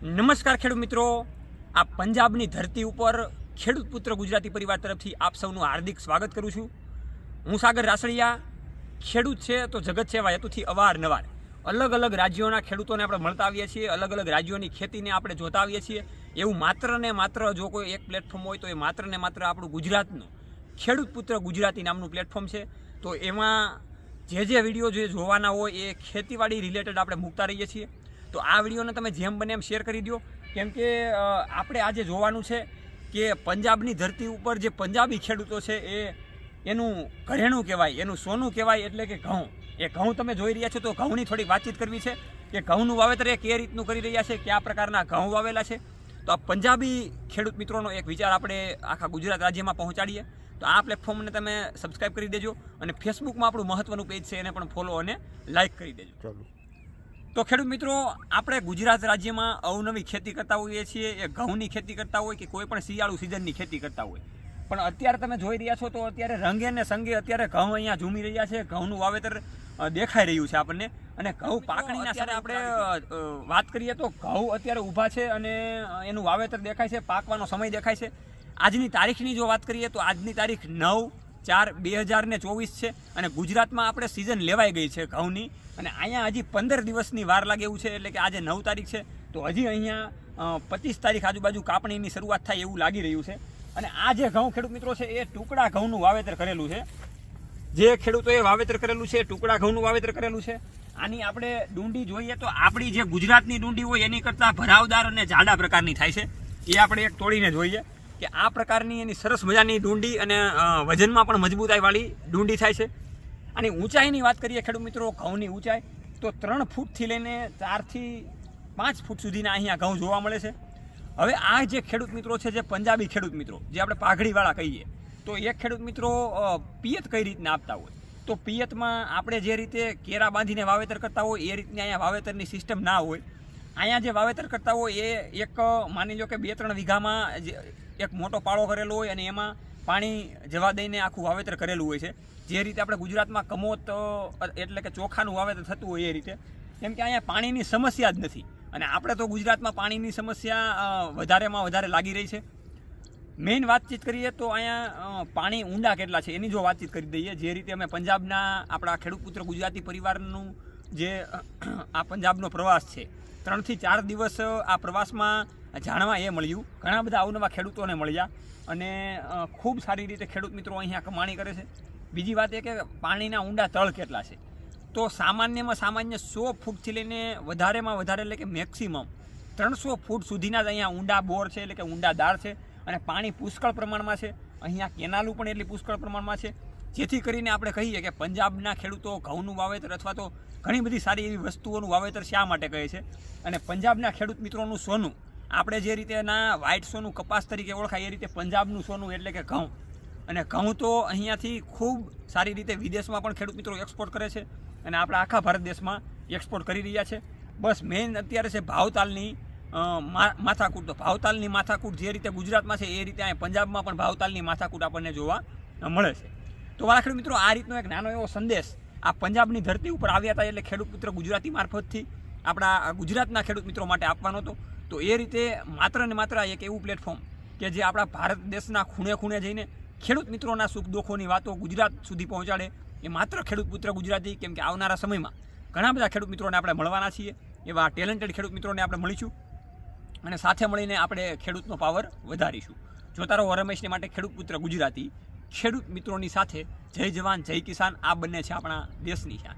નમસ્કાર ખેડૂત મિત્રો. આ પંજાબની ધરતી ઉપર ખેડૂત પુત્ર ગુજરાતી પરિવાર તરફથી આપ સૌનું હાર્દિક સ્વાગત કરું છું. હું સાગર રાસળિયા. ખેડૂત છે તો જગત એવા હેતુથી અવારનવાર અલગ અલગ રાજ્યોના ખેડૂતોને આપણે મળતા આવીએ છીએ, અલગ અલગ રાજ્યોની ખેતીને આપણે જોતા આવીએ છીએ. એવું માત્ર ને માત્ર જો કોઈ એક પ્લેટફોર્મ હોય તો એ માત્ર ને માત્ર આપણું ગુજરાતનું ખેડૂત પુત્ર ગુજરાતી નામનું પ્લેટફોર્મ છે. તો એમાં જે જે વીડિયો જે જોવાના હોય એ ખેતીવાડી રિલેટેડ આપણે મૂકતા રહીએ છીએ. તો આ વિડીયોને તમે જેમ બને એમ શેર કરી દો. કેમ કે આપણે આજે જોવાનું છે કે પંજાબની ધરતી ઉપર જે પંજાબી ખેડૂતો છે એ એનું ઘરેણું કહેવાય, એનું સોનું કહેવાય એટલે કે ઘઉં. એ ઘઉં તમે જોઈ રહ્યા છો તો ઘઉંની થોડીક વાતચીત કરવી છે કે ઘઉંનું વાવેતર એ કઈ રીતનું કરી રહ્યા છે, કયા પ્રકારના ઘઉં વાવેલા છે. તો આ પંજાબી ખેડૂત મિત્રોનો એક વિચાર આપણે આખા ગુજરાત રાજ્યમાં પહોંચાડીએ. તો આ પ્લેટફોર્મને તમે સબસ્ક્રાઈબ કરી દેજો અને ફેસબુકમાં આપણું મહત્વનું પેજ છે એને પણ ફોલો અને લાઇક કરી દેજો. ચાલો. તો ખેડૂત મિત્રો આપણે ગુજરાત રાજ્યમાં અવનવી ખેતી કરતા હોઈએ છીએ એ ઘઉંની ખેતી કરતા હોય કે કોઈ પણ શિયાળુ સિઝનની ખેતી કરતા હોય. પણ અત્યારે તમે જોઈ રહ્યા છો તો અત્યારે રંગે ને સંગે અત્યારે ઘઉં અહીંયા ઝૂમી રહ્યા છે ઘઉંનું વાવેતર દેખાઈ રહ્યું છે આપણને. અને ઘઉં પાકણીના સાથે આપણે વાત કરીએ તો ઘઉં અત્યારે ઊભા છે અને એનું વાવેતર દેખાય છે પાકવાનો સમય દેખાય છે. આજની તારીખની જો વાત કરીએ તો આજની તારીખ નવ ચાર બે હજાર ને ચોવીસ છે અને ગુજરાતમાં આપણે સિઝન લેવાઈ ગઈ છે ઘઉંની. અને અહીંયા હજી પંદર દિવસની વાર લાગે એવું છે, એટલે કે આજે નવ તારીખ છે. તો હજી અહીંયા પચીસ તારીખ આજુબાજુ કાપણીની શરૂઆત થાય એવું લાગી રહ્યું છે. અને આ જે ઘઉં ખેડૂત મિત્રો છે, એ ટુકડા ઘઉંનું વાવેતર કરેલું છે. જે ખેડૂતોએ વાવેતર કરેલું છે ટુકડા ઘઉંનું વાવેતર કરેલું છે. આની આપણે ડુંડી જોઈએ તો આપણી જે ગુજરાતની ડુંડી હોય, એની કરતાં ભરાવદાર અને જાડા પ્રકારની થાય છે. એ આપણે એક તોડીને જોઈએ. કે આ પ્રકારની એની સરસ મજાની ડુંડી અને વજનમાં પણ મજબૂતાઈવાળી ડુંડી થાય છે. અને ઊંચાઈની વાત કરીએ ખેડૂત મિત્રો, ઘઉંની ઊંચાઈ, તો ત્રણ ફૂટથી લઈને ચારથી પાંચ ફૂટ સુધીના અહીંયા ઘઉં જોવા મળે છે. હવે આ જે ખેડૂત મિત્રો છે, જે પંજાબી ખેડૂત મિત્રો, જે આપણે પાઘડીવાળા કહીએ, તો એ ખેડૂત મિત્રો પિયત કઈ રીતના આપતા હોય? તો પિયતમાં આપણે જે રીતે કેરા બાંધીને વાવેતર કરતા હોય, એ રીતની અહીંયા વાવેતરની સિસ્ટમ ના હોય. અહીંયા જે વાવેતર કરતા હોય એ એક, માની લો કે બે, ત્રણ વીઘામાં એક મોટો પાળો કરેલો હોય અને એમાં પાણી જવા દઈને આખું વાવેતર કરેલું હોય છે. જે રીતે આપણે ગુજરાતમાં કમોત, એટલે કે ચોખાનું વાવેતર થતું હોય એ રીતે. કેમ કે અહીંયા પાણીની સમસ્યા જ નથી. અને આપણે તો ગુજરાતમાં પાણીની સમસ્યા વધારેમાં વધારે લાગી રહી છે. મેઇન વાતચીત કરીએ તો અહીંયા પાણી ઊંડા કેટલા છે એની જો વાતચીત કરી દઈએ. જે રીતે અમે પંજાબના આપણા ખેડૂત પુત્ર ગુજરાતી પરિવારનું જે આ પંજાબનો પ્રવાસ છે. ત્રણથી ચાર દિવસ આ પ્રવાસમાં જાણવા એ મળ્યું. ઘણા બધા અવનવા ખેડૂતોને મળ્યા અને ખૂબ સારી રીતે ખેડૂત મિત્રો અહીંયા કમાણી કરે છે. બીજી વાત એ કે પાણીના ઊંડા તળ કેટલા છે? તો સામાન્યમાં સામાન્ય સો ફૂટથી લઈને વધારેમાં વધારે એટલે કે મેક્સિમમ ત્રણસો ફૂટ સુધીના જ અહીંયા ઊંડા બોર છે એટલે કે ઊંડા દાળ છે અને પાણી પુષ્કળ પ્રમાણમાં છે. અહીંયા કેનાલું પણ એટલી પુષ્કળ પ્રમાણમાં છે. જેથી કરીને આપણે કહીએ કે પંજાબના ખેડૂતો ઘઉંનું વાવેતર અથવા તો ઘણી બધી સારી એવી વસ્તુઓનું વાવેતર શા માટે કહે છે? અને પંજાબના ખેડૂત મિત્રોનું સોનું, આપણે જે રીતે ના વ્હાઇટ સોનું કપાસ તરીકે ઓળખાય, એ રીતે પંજાબનું સોનું એટલે કે ઘઉં. અને ઘઉં તો અહીંયાથી ખૂબ સારી રીતે વિદેશમાં પણ ખેડૂત મિત્રો એક્સપોર્ટ કરે છે અને આપણા આખા ભારત દેશમાં એક્સપોર્ટ કરી રહ્યા છે. બસ મેઇન અત્યારે છે ભાવતાલની માથાકૂટ. તો ભાવતાલની માથાકૂટ જે રીતે ગુજરાતમાં છે, એ રીતે અહીંયા પંજાબમાં પણ ભાવતાલની માથાકૂટ આપણને જોવા મળે છે. તો વાળા ખેડૂત મિત્રો, આ રીતનો એક નાનો એવો સંદેશ આ પંજાબની ધરતી ઉપર આવ્યા હતા એટલે ખેડૂત મિત્ર ગુજરાતી મારફતથી આપણા ગુજરાતના ખેડૂત મિત્રો માટે આપવાનો હતો. તો એ રીતે માત્ર ને માત્ર એક એવું પ્લેટફોર્મ કે જે આપણા ભારત દેશના ખૂણે ખૂણે જઈને ખેડૂત મિત્રોના સુખ દુઃખોની વાતો ગુજરાત સુધી પહોંચાડે. એ માત્ર ખેડૂત પુત્ર ગુજરાતી, કેમ કે આવનારા સમયમાં ઘણા બધા ખેડૂત મિત્રોને આપણે મળવાના છીએ. એવા ટેલેન્ટેડ ખેડૂત મિત્રોને આપણે મળીશું અને સાથે મળીને આપણે ખેડૂતનો પાવર વધારીશું. જોતા રહો રમેશને માટે ખેડૂત પુત્ર ગુજરાતી ખેડૂત મિત્રોની સાથે જય જવાન જય કિસાન. આ બંને છે આપણા દેશની શાન